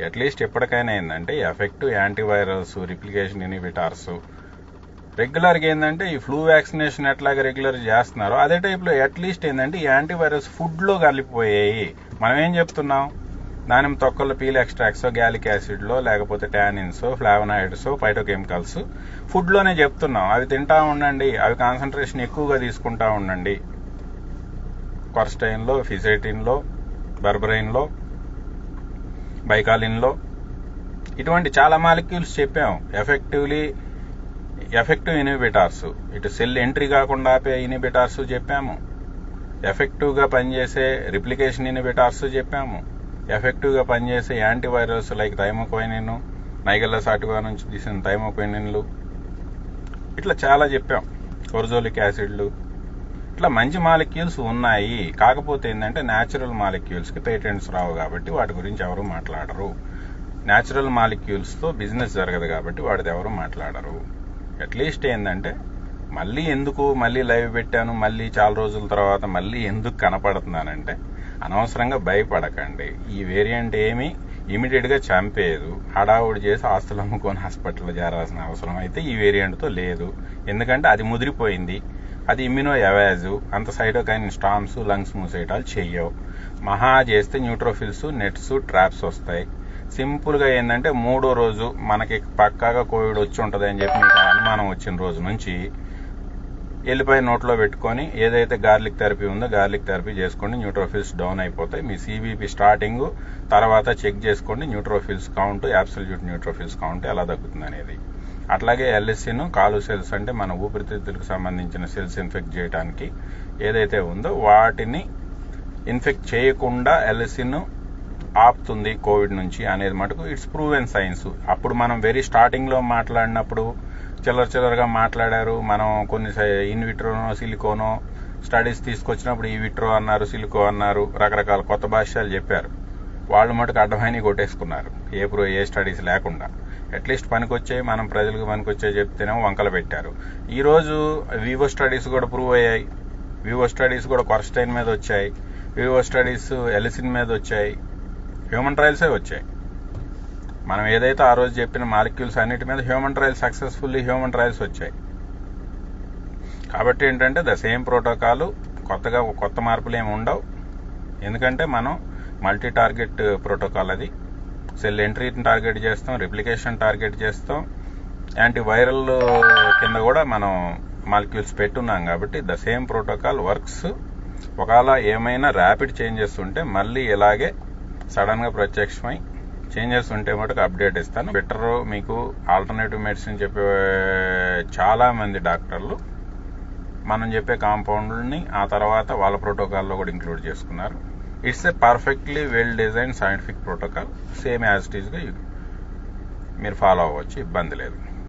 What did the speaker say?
At least ఎప్పటికైనా ఏంటంటే effective antivirals replication ఇనిబిటార్స్. రెగ్యులర్గా ఏంటంటే ఈ ఫ్లూ వ్యాక్సినేషన్ ఎట్లాగా రెగ్యులర్ చేస్తున్నారో అదే టైప్లో అట్లీస్ట్ ఏంటంటే ఈ యాంటీవైరస్ ఫుడ్లో కలిపిపోయాయి. మనం ఏం చెప్తున్నాం? దానిమ్మ తొక్కలు పీల్ ఎక్స్ట్రాక్ట్స్ గ్యాలిక్ యాసిడ్లో లేకపోతే టానిన్స్ ఫ్లావనాయిడ్స్ ఫైటోకెమికల్స్ ఫుడ్లోనే చెప్తున్నాం. అవి తింటా ఉండండి. అవి కాన్సన్ట్రేషన్ ఎక్కువగా తీసుకుంటా ఉండండి. కొరస్టైన్లో ఫిజైటిన్లో బర్బరైన్లో బైకాలిన్లో. ఇటువంటి చాలా మాలిక్యూల్స్ చెప్పాం. ఎఫెక్టివ్లీ ఎఫెక్టివ్ ఇనిబిటార్స్ ఇటు సెల్ ఎంట్రీ కాకుండా ఆపే ఇనిబిటార్స్ చెప్పాము. ఎఫెక్టివ్గా పనిచేసే రిప్లికేషన్ ఇనిబిటార్స్ చెప్పాము. ఎఫెక్టివ్గా పనిచేసే యాంటీవైరల్స్ లైక్ థైమోక్వైనిన్ నైగల్ల సాటుగా నుంచి తీసిన థైమోక్వైనిన్లు ఇట్లా చాలా చెప్పాం. కొరజోలిక్ యాసిడ్లు ఇట్లా మంచి మాలిక్యూల్స్ ఉన్నాయి. కాకపోతే ఏంటంటే న్యాచురల్ మాలిక్యూల్స్కి పేటెంట్స్ రావు కాబట్టి వాటి గురించి ఎవరు మాట్లాడరు. న్యాచురల్ మాలిక్యూల్స్తో బిజినెస్ జరగదు కాబట్టి వాటిది ఎవరు మాట్లాడరు. అట్లీస్ట్ ఏంటంటే మళ్ళీ ఎందుకు మళ్ళీ లైవ్ పెట్టాను మళ్ళీ చాలా రోజుల తర్వాత మళ్ళీ ఎందుకు కనపడుతున్నానంటే అనవసరంగా భయపడకండి. ఈ వేరియంట్ ఏమీ ఇమీడియట్గా చంపేయదు. హడావుడి చేసి ఆస్తులు అమ్ముకొని హాస్పిటల్లో చేరాల్సిన అవసరం అయితే ఈ వేరియంట్తో లేదు. ఎందుకంటే అది ముదిరిపోయింది. అది ఇమ్యూనో ఎవాజు అంత సైటోకైన్ స్టామ్స్ లంగ్స్ మూసేయటాలు చెయ్యవు. మహా చేస్తే న్యూట్రోఫిల్స్ నెట్స్ ట్రాప్స్ వస్తాయి. సింపుల్గా ఏంటంటే మూడో రోజు మనకి పక్కాగా కోవిడ్ వచ్చి ఉంటుంది అని చెప్పి మీకు అనుమానం వచ్చిన రోజు నుంచి ఎల్లిపాయ నోట్లో పెట్టుకొని ఏదైతే గార్లిక్ థెరపీ ఉందో గార్లిక్ థెరపీ చేసుకోండి న్యూట్రోఫిల్స్ డౌన్ అయిపోతాయి. మీ సిబిపి స్టార్టింగ్ తర్వాత చెక్ చేసుకోండి neutrophils count absolute neutrophils count ఎలా తగ్గుతుంది అనేది. అట్లాగే ఎల్ఎస్సీను కాలు సెల్స్ అంటే మన ఊపిరితిత్తులకు సంబంధించిన సెల్స్ ఇన్ఫెక్ట్ చేయడానికి ఏదైతే ఉందో వాటిని ఇన్ఫెక్ట్ చేయకుండా ఎల్ఎస్సీను ఆపుతుంది కోవిడ్ నుంచి అనేది మటుకు ఇట్స్ ప్రూవెన్ సైన్స్. అప్పుడు మనం వెరీ స్టార్టింగ్లో మాట్లాడినప్పుడు చిల్లర చిల్లరగా మాట్లాడారు. మనం కొన్ని ఇన్విట్రోనో సిలికోనో స్టడీస్ తీసుకొచ్చినప్పుడు ఈ విట్రో అన్నారు సిలికో అన్నారు రకరకాల కొత్త భాష్యాలు చెప్పారు. వాళ్ళు మటుకు అడ్డమైన కొట్టేసుకున్నారు. ఏ ప్రో ఏ స్టడీస్ లేకుండా. అట్లీస్ట్ పనికొచ్చాయి మనం ప్రజలకు పనికొచ్చే చెప్తేనే వంకలు పెట్టారు. ఈరోజు వివో స్టడీస్ కూడా ప్రూవ్ అయ్యాయి. వివో స్టడీస్ కూడా కొరస్టైన్ మీద వచ్చాయి. వివో స్టడీస్ ఎలిసిన్ మీద వచ్చాయి. హ్యూమన్ ట్రయల్సే వచ్చాయి. మనం ఏదైతే ఆ రోజు చెప్పిన మాలిక్యూల్స్ అన్నిటి మీద human trials successfully human trials వచ్చాయి. కాబట్టి ఏంటంటే ద సేమ్ ప్రోటోకాల్ కొత్తగా కొత్త మార్పులు ఏమి ఉండవు. ఎందుకంటే మనం మల్టీ టార్గెట్ ప్రోటోకాల్ అది. సెల్ ఎంట్రీని టార్గెట్ చేస్తాం రిప్లికేషన్ టార్గెట్ చేస్తాం. యాంటీవైరల్ uh, కింద కూడా మనం మాలిక్యూల్స్ పెట్టున్నాం కాబట్టి ద సేమ్ ప్రోటోకాల్ వర్క్స్. ఒకవేళ ఏమైనా ర్యాపిడ్ చేంజెస్ ఉంటే మళ్ళీ ఇలాగే సడన్గా ప్రత్యక్షమై చేంజెస్ ఉంటే మటుకు అప్డేట్ ఇస్తాను. బెటర్ మీకు ఆల్టర్నేటివ్ మెడిసిన్ చెప్పే చాలామంది డాక్టర్లు మనం చెప్పే కాంపౌండ్ని ఆ తర్వాత వాళ్ళ ప్రోటోకాల్లో కూడా ఇంక్లూడ్ చేసుకున్నారు. It's a perfectly well design scientific protocol same as it ఈస్గా మీరు ఫాలో అవ్వచ్చు ఇబ్బంది లేదు.